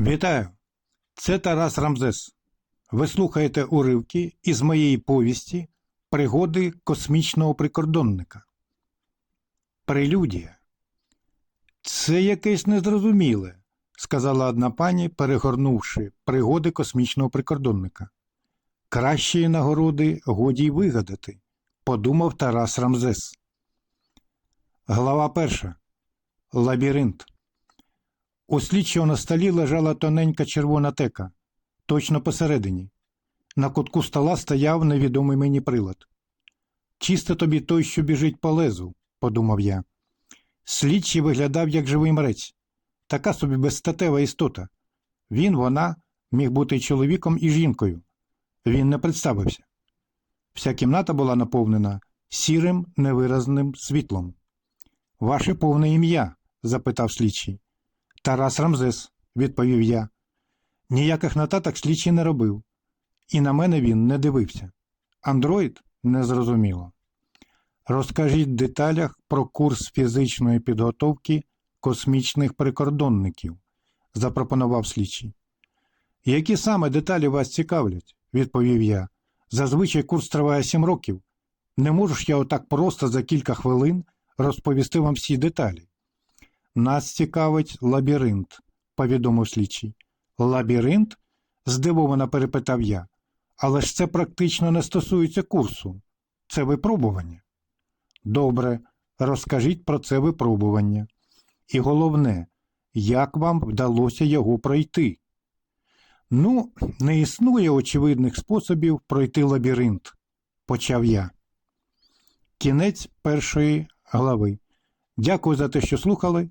Вітаю! Це Тарас Рамзес. Ви слухаєте уривки із моєї повісті Пригоди космічного прикордонника. Прелюдія. Це якесь незрозуміле, сказала одна пані, перегорнувши пригоди космічного прикордонника. Кращої нагороди годі й вигадати, подумав Тарас Рамзес. Глава перша. Лабіринт. У слідчого на столі лежала тоненька червона тека, точно посередині. На кутку стола стояв невідомий мені прилад. Чисто тобі той, що біжить по лезу, подумав я. Слідчий виглядав як живий мрець, така собі безстатева істота. Він, вона, міг бути чоловіком і жінкою. Він не представився. Вся кімната була наповнена сірим невиразним світлом. Ваше повне ім'я? запитав слідчий. Тарас Рамзес, відповів я. Ніяких нотаток слідчий не робив, і на мене він не дивився. Андроїд незрозуміло. Розкажіть в деталях про курс фізичної підготовки космічних прикордонників, запропонував слідчий. Які саме деталі вас цікавлять? відповів я. Зазвичай курс триває сім років. Не можу ж я отак просто за кілька хвилин розповісти вам всі деталі. Нас цікавить лабіринт, повідомив слідчий. Лабіринт? здивовано перепитав я. Але ж це практично не стосується курсу. Це випробування. Добре, розкажіть про це випробування. І головне, як вам вдалося його пройти? Ну, не існує очевидних способів пройти лабіринт, почав я. Кінець першої глави. Дякую за те, що слухали.